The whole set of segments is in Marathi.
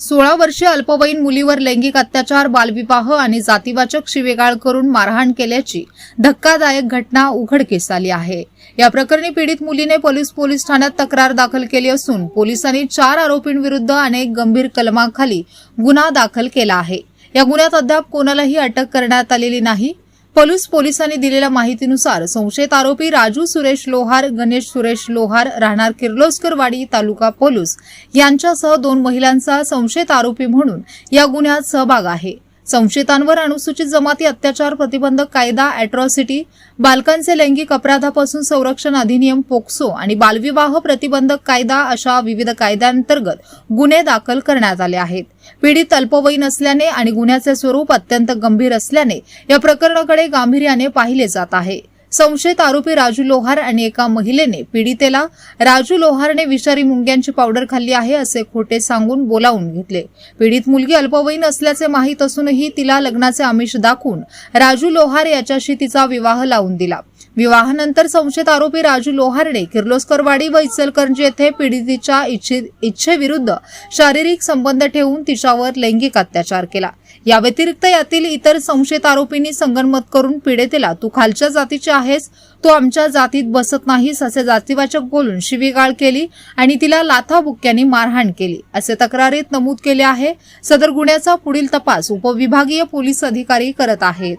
सोळा वर्षीय अल्पवयीन मुलीवर लैंगिक अत्याचार बालविवाह आणि जातीवाचक शिवेगाळ करून मारहाण केल्याची धक्कादायक घटना उघडकीस आली आहे. या प्रकरणी पीडित मुलीने पोलीस पोलीस ठाण्यात तक्रार दाखल केली असून पोलिसांनी चार आरोपींविरुद्ध अनेक गंभीर कलमाखाली गुन्हा दाखल केला आहे. या गुन्ह्यात अद्याप कोणालाही अटक करण्यात आलेली नाही. पलूस पोलिसांनी दिलेल्या माहितीनुसार संशयित आरोपी राजू सुरेश लोहार गणेश सुरेश लोहार राहणार किर्लोस्करवाडी तालुका पोलूस यांच्यासह दोन महिलांचा संशयित आरोपी म्हणून या गुन्ह्यात सहभाग आहे. संशयितांवर अनुसूचित जमाती अत्याचार प्रतिबंधक कायदा अॅट्रॉसिटी बालकांचे लैंगिक अपराधापासून संरक्षण अधिनियम पोक्सो आणि बालविवाह प्रतिबंधक कायदा अशा विविध कायद्यांतर्गत गुन्हे दाखल करण्यात आले आहेत. पीडित अल्पवयीन असल्याने आणि गुन्ह्याचे स्वरूप अत्यंत गंभीर असल्याने या प्रकरणाकडे गांभीर्याने पाहिले जात आहे. संशयित आरोपी राजू लोहार आणि एका महिलेने पीडितेला राजू लोहारने विषारी मुंग्यांची पावडर खाल्ली आहे असे खोटे सांगून बोलावून घेतले. पीडित मुलगी अल्पवयीन असल्याचे माहीत असूनही तिला लग्नाचे आमिष दाखवून राजू लोहार याच्याशी तिचा विवाह लावून दिला. विवाहानंतर संशयित आरोपी राजू लोहारने किर्लोस्करवाडी व इचलकरंजी येथे पीडितीच्या इच्छे इच्छेविरुद्ध शारीरिक संबंध ठेवून तिच्यावर लैंगिक अत्याचार केला. या व्यतिरिक्त यातील इतर संशयित आरोपींनी संगनमत करून पीडितेला तू खालच्या जातीची आहेस तू आमच्या जातीत बसत नाहीस असे जातीवाचक बोलून शिवीगाळ केली आणि तिला लाथाबुक्क्यांनी मारहाण केली. असे तक्रारीत नमूद केले आहे. सदर गुन्ह्याचा पुढील तपास उपविभागीय पोलीस अधिकारी करत आहेत.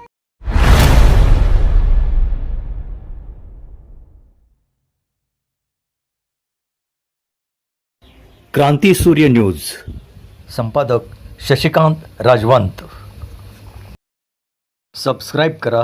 क्रांती सूर्य न्यूज. संपादक शशिकांत राजवंत. सबस्क्राईब करा.